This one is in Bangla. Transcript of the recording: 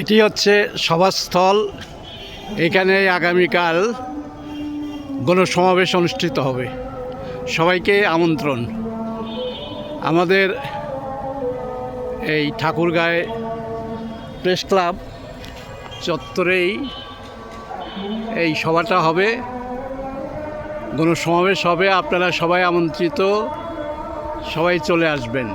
এটি হচ্ছে সভাস্থল। এখানে আগামীকাল গণসমাবেশ অনুষ্ঠিত হবে। সবাইকে আমন্ত্রণ। আমাদের এই ঠাকুরগাঁয় প্রেস ক্লাব চত্বরেই এই সভাটা হবে। গণসমাবেশ হবে। আপনারা সবাই আমন্ত্রিত। সবাই চলে আসবেন।